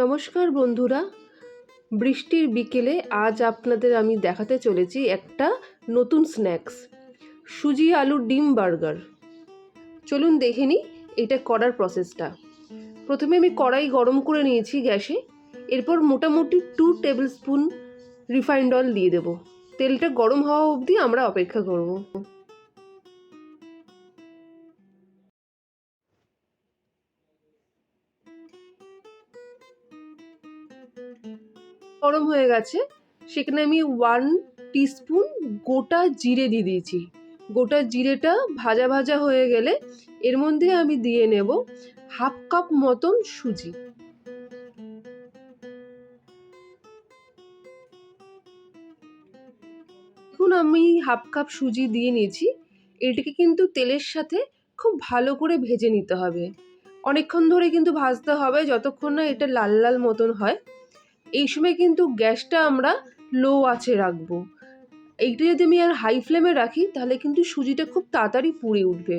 নমস্কার বন্ধুরা। বৃষ্টির বিকেলে আজ আপনাদের আমি দেখাতে চলেছি একটা নতুন স্ন্যাক্স সুজি আলু ডিম বার্গার। চলুন দেখে নিই এটা করার প্রসেসটা প্রথমে আমি কড়াই গরম করে নিয়েছি গ্যাসে, এরপর মোটামুটি two tablespoon refined oil দিয়ে দেবো। তেলটা গরম হওয়া অবধি আমরা অপেক্ষা করব। গরম হয়ে গেছে, সেখানে আমি ওয়ান টিস্পুন গোটা জিরে দিয়ে দিয়েছি। গোটা জিরেটা ভাজা ভাজা হয়ে গেলে এর মধ্যে আমি দিয়ে নেব হাফ কাপ মতন সুজি। এখন আমি হাফ কাপ সুজি দিয়ে নিয়েছি, এটাকে কিন্তু তেলের সাথে খুব ভালো করে ভেজে নিতে হবে। অনেকক্ষণ ধরে কিন্তু ভাজতে হবে, যতক্ষণ না এটা লাল লাল মতন হয়। এই সময় কিন্তু গ্যাসটা আমরা লো আছে রাখব। এইটা যদি আমি আর হাই ফ্লেমে রাখি, তাহলে কিন্তু সুজিটা খুব তাড়াতাড়ি পুড়ে উঠবে।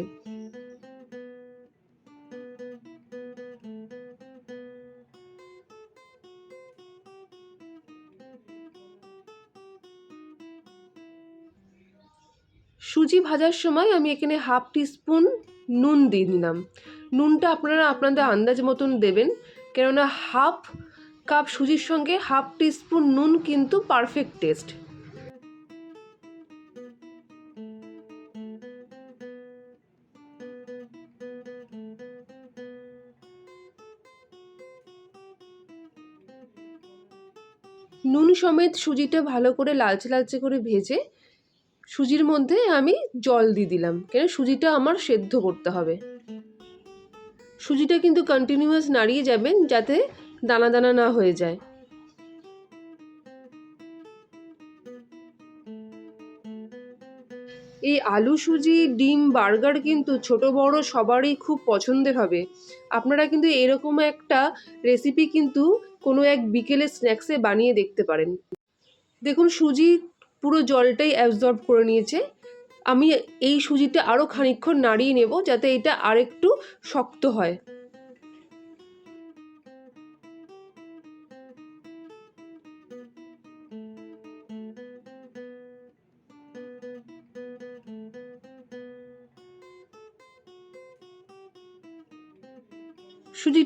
সুজি ভাজার সময় আমি এখানে হাফ টিস্পুন নুন দিয়ে দিলাম। নুনটা আপনারা আপনাদের আন্দাজ মতন দেবেন, কেননা হাফ কাপ সুজির সঙ্গে হাফ টিস্পুন নুন কিন্তু পারফেক্ট টেস্ট। নুন সমেত সুজিটা ভালো করে লালচে লালচে করে ভেজে সুজির মধ্যে আমি জল দিয়ে দিলাম, কেন সুজিটা আমার সেদ্ধ করতে হবে। সুজিটা কিন্তু কন্টিনিউয়াস নাড়িয়ে যাবেন যাতে দানা দানা না হয়ে যায়। এই আলু, সুজি, ডিম, বার্গার কিন্তু ছোট, বড় সবারই খুব পছন্দের হবে। আপনারা কিন্তু এরকম একটা রেসিপি কিন্তু কোনো এক বিকেলে স্ন্যাক্সে বানিয়ে দেখতে পারেন। দেখুন, সুজি পুরো জলটাই অ্যাবজর্ব করে নিয়েছে। আমি এই সুজিটা আরও খানিক্ষণ নাড়িয়ে নেব যাতে এটা আরেকটু শক্ত হয়।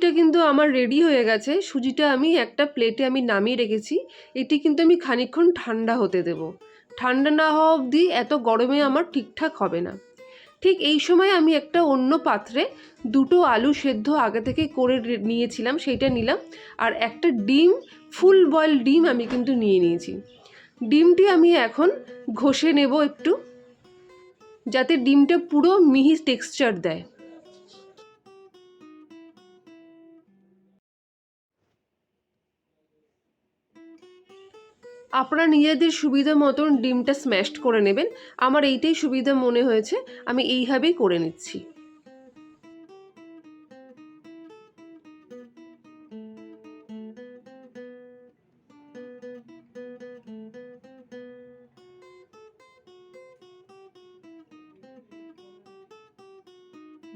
সুজিটা কিন্তু আমার রেডি হয়ে গেছে। সুজিটা আমি একটা প্লেটে আমি নামিয়ে রেখেছি। এটি কিন্তু আমি খানিক্ষণ ঠান্ডা হতে দেব। ঠান্ডা না হওয়া অবধি এত গরমে আমার ঠিকঠাক হবে না। ঠিক এই সময় আমি একটা অন্য পাত্রে দুটো আলু সেদ্ধ আগে থেকে করে নিয়েছিলাম, সেইটা নিলাম। আর একটা ডিম ফুল বয়েল ডিম আমি কিন্তু নিয়ে নিয়েছি। ডিমটি আমি এখন ঘষে নেব একটু, যাতে ডিমটা পুরো মিহি টেক্সচার দেয়। আপনারা নিজেদের সুবিধা মতন ডিমটা স্ম্যাশড করে নেবেন। আমার এইটাই সুবিধা মনে হয়েছে, আমি এইভাবেই করে নিচ্ছি।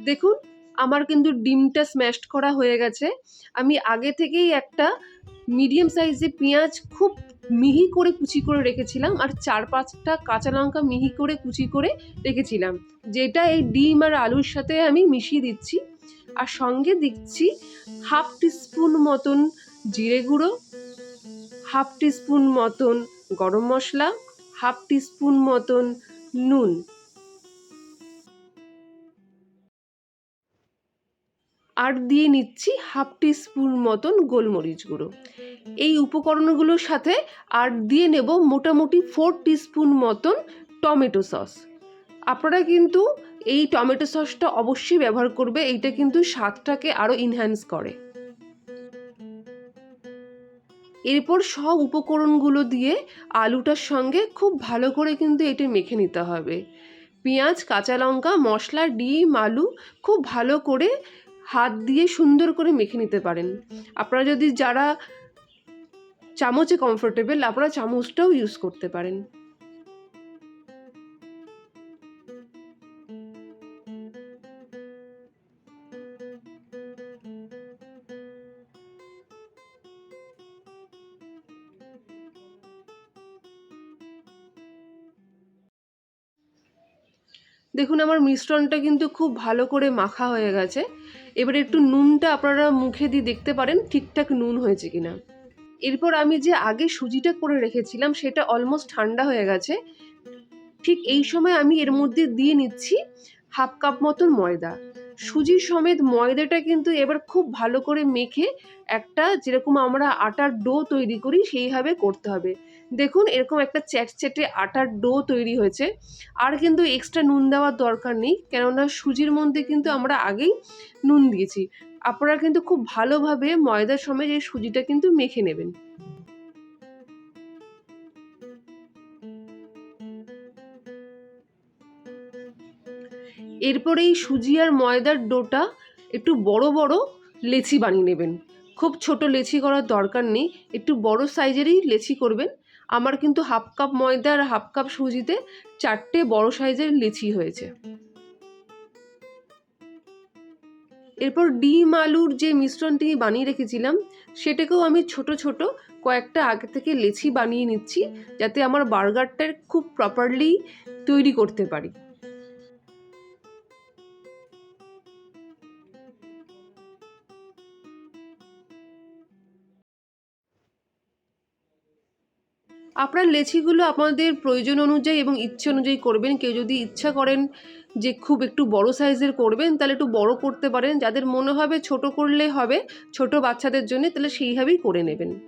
দেখুন, আমার কিন্তু ডিমটা স্ম্যাশড করা হয়ে গেছে। আমি আগে থেকেই একটা মিডিয়াম সাইজে পেঁয়াজ খুব মিহি করে কুচি করে রেখেছিলাম আর চার পাঁচটা কাঁচা লঙ্কা মিহি করে কুচি করে রেখেছিলাম। যেটা এই ডিম আর আলুর সাথে আমি মিশিয়ে দিচ্ছি আর সঙ্গে দিচ্ছি হাফ টিস্পুন মতন জিরে গুঁড়ো, হাফ টিস্পুন মতন গরম মশলা, হাফ টিস্পুন মতন নুন। আর দিয়ে নিচ্ছি হাফ টিস্পুন মতন গোলমরিচ গুঁড়ো। এই উপকরণগুলোর সাথে আর দিয়ে নেব মোটামুটি ফোর টিস্পুন মতন টমেটো সস। আপনারা কিন্তু এই টমেটো সসটা অবশ্যই ব্যবহার করবে, এইটা কিন্তু স্বাদটাকে আরও ইনহ্যান্স করে। এরপর সব উপকরণগুলো দিয়ে আলুটার সঙ্গে খুব ভালো করে কিন্তু এটা মেখে নিতে হবে। পেঁয়াজ, কাঁচা লঙ্কা, মশলা, ডিম, আলু খুব ভালো করে হাত দিয়ে সুন্দর করে মেখে নিতে পারেন। আপনারা যদি যারা চামচে কমফোর্টেবল আপনারা চামচটাও ইউজ করতে পারেন। দেখুন, আমার মিশ্রণটা কিন্তু খুব ভালো করে মাখা হয়ে গেছে। এবার একটু নুনটা আপনারা মুখে দিয়ে দেখতে পারেন, ঠিকঠাক নুন হয়েছে কিনা। এরপর আমি যে আগে সুজিটা করে রেখেছিলাম, সেটা অলমোস্ট ঠান্ডা হয়ে গেছে। ঠিক এই সময় আমি এর মধ্যে দিয়ে নিচ্ছি হাফ কাপ মতন ময়দা। সুজি সমেত ময়দাটা কিন্তু এবার খুব ভালো করে মেখে একটা যেরকম আমরা আটার ডো তৈরি করি, সেইভাবে করতে হবে। দেখুন, এরকম একটা চ্যাটচ্যাটে আটার ডো তৈরি হয়েছে। আর কিন্তু এক্সট্রা নুন দেওয়ার দরকার নেই, কেননা সুজির মধ্যে কিন্তু আমরা আগেই নুন দিয়েছি। আপনারা কিন্তু খুব ভালোভাবে ময়দার সময় এই সুজিটা কিন্তু মেখে নেবেন। এরপরে এই সুজি আর ময়দার ডোটা একটু বড় বড় লেচি বানিয়ে নেবেন। খুব ছোট লেচি করার দরকার নেই। একটু বড় সাইজেরই লেচি করবেন। আমার কিন্তু হাফ কাপ ময়দা আর হাফ কাপ সুজিতে চারটে বড় সাইজের লেচি হয়েছে। এরপর ডিম আলুর যে মিশ্রণটি বানিয়ে রেখেছিলাম, সেটাকেও আমি ছোট ছোট কয়েকটা আগে থেকে লেচি বানিয়ে নিচ্ছি, যাতে আমার বার্গারটা খুব প্রপারলি তৈরি করতে পারি। আপনার লেচিগুলো আপনাদের প্রয়োজন অনুযায়ী এবং ইচ্ছে অনুযায়ী করবেন। কেউ যদি ইচ্ছা করেন যে খুব একটু বড় সাইজের করবেন, তাহলে একটু বড় করতে পারেন। যাদের মনে হবে ছোট করলে হবে, ছোট বাচ্চাদের জন্য তাহলে সেইভাবেই করে নেবেন।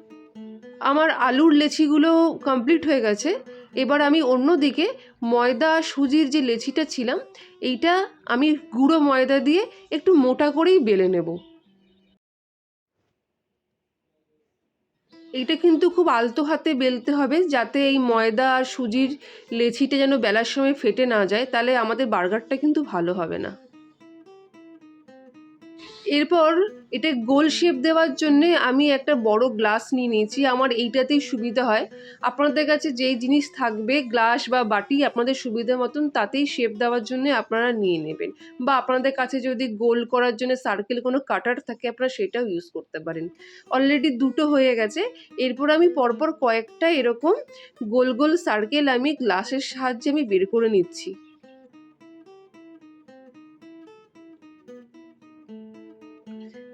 আমার আলুর লেচিগুলো কমপ্লিট হয়ে গেছে। এবার আমি অন্যদিকে ময়দা সুজির যে লেচিটা ছিলাম, এইটা আমি গুঁড়ো ময়দা দিয়ে একটু মোটা করেই বেলে নেব। এইটা কিন্তু খুব আলতো হাতে বেলতে হবে যাতে এই ময়দা আর সুজির লেচিটা যেন বেলার সময় ফেটে না যায়, তাহলে আমাদের বার্গারটা কিন্তু ভালো হবে না। এরপর এটা গোল শেপ দেওয়ার জন্য আমি একটা বড় গ্লাস নিয়ে নিয়েছি। আমার এইটাতেই সুবিধা হয়। আপনাদের কাছে যেই জিনিস থাকবে, গ্লাস বা বাটি আপনাদের সুবিধা মতন তাতেই শেপ দেওয়ার জন্য আপনারা নিয়ে নেবেন। বা আপনাদের কাছে যদি গোল করার জন্য সার্কেল কোনো কাটার থাকে, আপনারা সেটাও ইউজ করতে পারেন। অলরেডি দুটো হয়ে গেছে। এরপর আমি পরপর কয়েকটা এরকম গোল গোল সার্কেল আমি গ্লাসের সাহায্যে আমি বের করে নিচ্ছি।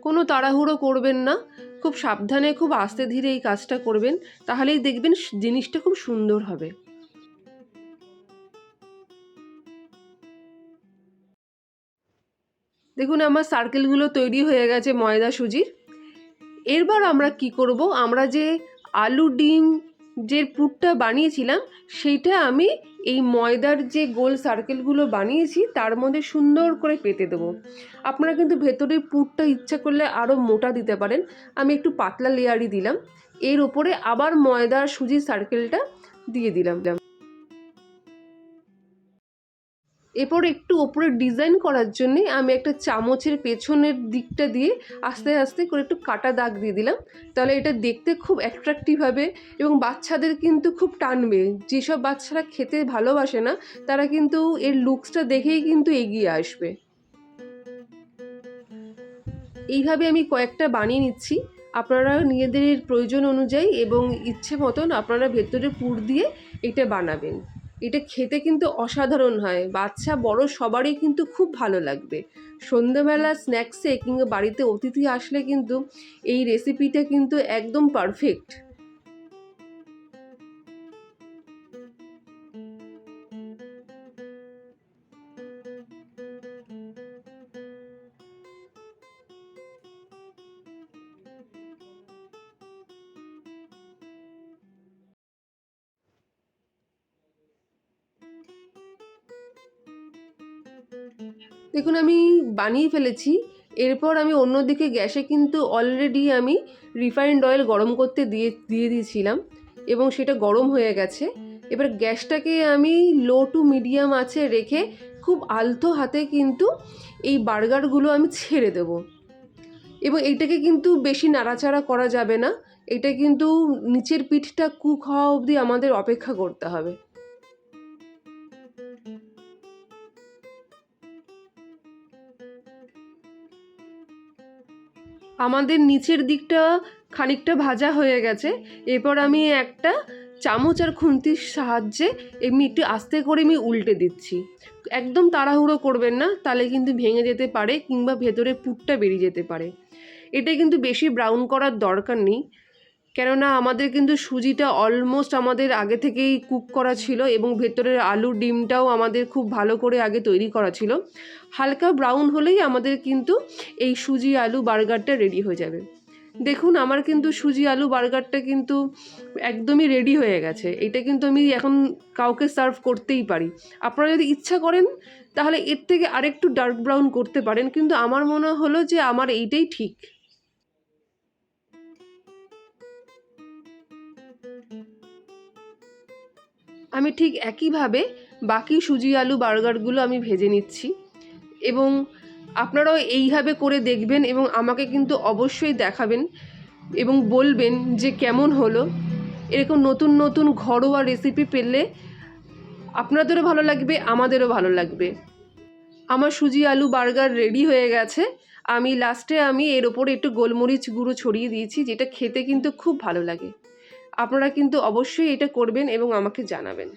কোনো তাড়াহুড়ো করবেন না। খুব সাবধানে, খুব আস্তে ধীরে এই কাজটা করবেন, তাহলেই দেখবেন জিনিসটা খুব সুন্দর হবে। দেখুন, আমার সার্কেলগুলো তৈরি হয়ে গেছে ময়দা, সুজির। এরবার আমরা কি করব? আমরা যে আলু ডিম যে পুরটা বানিয়েছিলাম, সেইটা আমি এই ময়দার যে গোল সার্কেলগুলো বানিয়েছি, তার মধ্যে সুন্দর করে পেতে দেবো। আপনারা কিন্তু ভেতরে পুরটা ইচ্ছা করলে আরও মোটা দিতে পারেন। আমি একটু পাতলা লেয়ারই দিলাম। এর ওপরে আবার ময়দার সুজির সার্কেলটা দিয়ে দিলাম। এরপর একটু ওপরে ডিজাইন করার জন্যে আমি একটা চামচের পেছনের দিকটা দিয়ে আস্তে আস্তে করে একটু কাটা দাগ দিয়ে দিলাম। তাহলে এটা দেখতে খুব অ্যাট্রাকটিভ হবে এবং বাচ্চাদের কিন্তু খুব টানবে। যেসব বাচ্চারা খেতে ভালোবাসে না, তারা কিন্তু এর লুকসটা দেখেই কিন্তু এগিয়ে আসবে। এইভাবে আমি কয়েকটা বানিয়ে নিচ্ছি। আপনারা নিজেদের প্রয়োজন অনুযায়ী এবং ইচ্ছে মতন আপনারা ভেতরে পুর দিয়ে এটা বানাবেন। এটা খেতে কিন্তু অসাধারণ হয়। বাচ্চা, বড়, সবারই কিন্তু খুব ভালো লাগবে। সন্ধ্যাবেলা স্ন্যাক্সে কিংবা বাড়িতে অতিথি আসলে কিন্তু এই রেসিপিটা কিন্তু একদম পারফেক্ট দেখুন, আমি বানিয়ে ফেলেছি। এরপর আমি অন্যদিকে গ্যাসে কিন্তু অলরেডি আমি রিফাইন্ড অয়েল গরম করতে দিয়ে দিয়ে দিয়েছিলাম এবং সেটা গরম হয়ে গেছে। এবার গ্যাসটাকে আমি লো টু মিডিয়াম আছে রেখে খুব আলতো হাতে কিন্তু এই বার্গারগুলো আমি ছেড়ে দেব। এবং এইটাকে কিন্তু বেশি নাড়াচাড়া করা যাবে না। এটা কিন্তু নিচের পিঠটা কুক হওয়া অবধি আমাদের অপেক্ষা করতে হবে। আমাদের নিচের দিকটা খানিকটা ভাজা হয়ে গেছে। এরপর আমি একটা চামচ আর খুন্তির সাহায্যে এমনি একটু আস্তে করে আমি উল্টে দিচ্ছি। একদম তাড়াহুড়ো করবেন না, তাহলে কিন্তু ভেঙে যেতে পারে কিংবা ভেতরে পুটটা বেরিয়ে যেতে পারে। এটা কিন্তু বেশি ব্রাউন করার দরকার নেই। কেননা আমাদের কিন্তু সুজিটা অলমোস্ট আমাদের আগে থেকেই কুক করা ছিল এবং ভেতরের আলু ডিমটাও আমাদের খুব ভালো করে আগে তৈরি করা ছিল। হালকা ব্রাউন হলেই আমাদের কিন্তু এই সুজি আলু বার্গারটা রেডি হয়ে যাবে। দেখুন, আমার কিন্তু সুজি আলু বার্গারটা কিন্তু একদমই রেডি হয়ে গেছে। এটা কিন্তু আমি এখন কাউকে সার্ভ করতেই পারি। আপনারা যদি ইচ্ছা করেন, তাহলে এর থেকে আরেকটু ডার্ক ব্রাউন করতে পারেন, কিন্তু আমার মনে হলো যে আমার এইটাই ঠিক। আমি ঠিক একইভাবে বাকি সুজি, আলু, বার্গারগুলো আমি ভেজে নিচ্ছি। এবং আপনারাও এইভাবে করে দেখবেন এবং আমাকে কিন্তু অবশ্যই দেখাবেন এবং বলবেন যে কেমন হলো। এরকম নতুন নতুন ঘরোয়া রেসিপি পেলে আপনাদেরও ভালো লাগবে, আমাদেরও ভালো লাগবে। আমার সুজি, আলু, বার্গার রেডি হয়ে গেছে। আমি লাস্টে আমি এর ওপরে একটু গোলমরিচ গুঁড়ো ছড়িয়ে দিয়েছি, যেটা খেতে কিন্তু খুব ভালো লাগে। আপনারা কিন্তু অবশ্যই এটা করবেন এবং আমাকে জানাবেন।